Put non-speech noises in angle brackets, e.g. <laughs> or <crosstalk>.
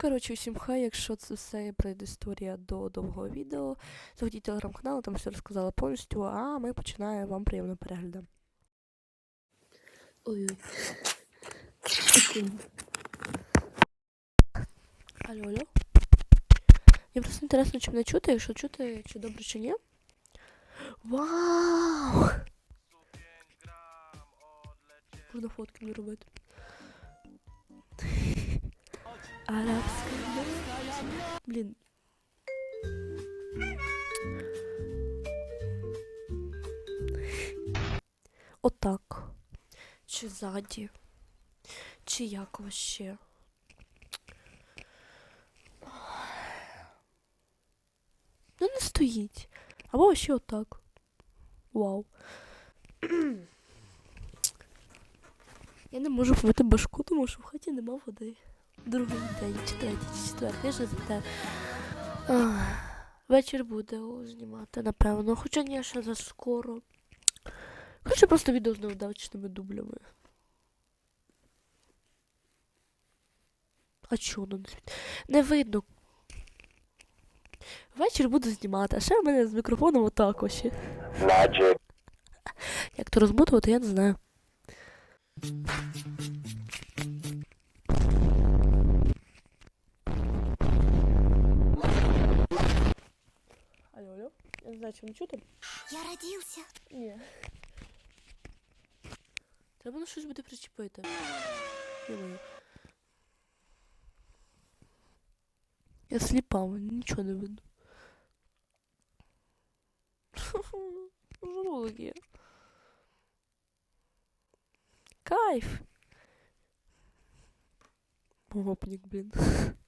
Коротше, усім хай, якщо це все предісторія до довгого відео, заходіть телеграм-канал, там все розказала повністю, а ми починаємо вам приємного перегляду. Ой-ой. Алло, алло. Мені просто інтересно, чи мене чути, якщо чути, чи добре, чи ні. Вау! Можна фотки не робити. Арабська мова. Блін. Отак. Чи ззаді. Чи як вообще. Ну не стоїть. Або ще отак. Вау. <clears throat> Я не можу помити башку, тому що в хаті нема води. Другий день, чи третій, чи четвертий, ж не Вечір буде знімати, напевно. Хоча ні, ще за скоро. Хочу просто відео з невдачними дублями. А чого воно не Не видно. Вечір буду знімати, а ще в мене з мікрофоном отак ось. Як то розмотувати, я не знаю. Алло, алло. Я не знаю, чи вам чути? Я родился. Ні. Треба на щось буде причепити. Йо-моє. Я сліпа, мені нічого не видно. <laughs> Жулки. Кайф. Гопник, блін. <laughs>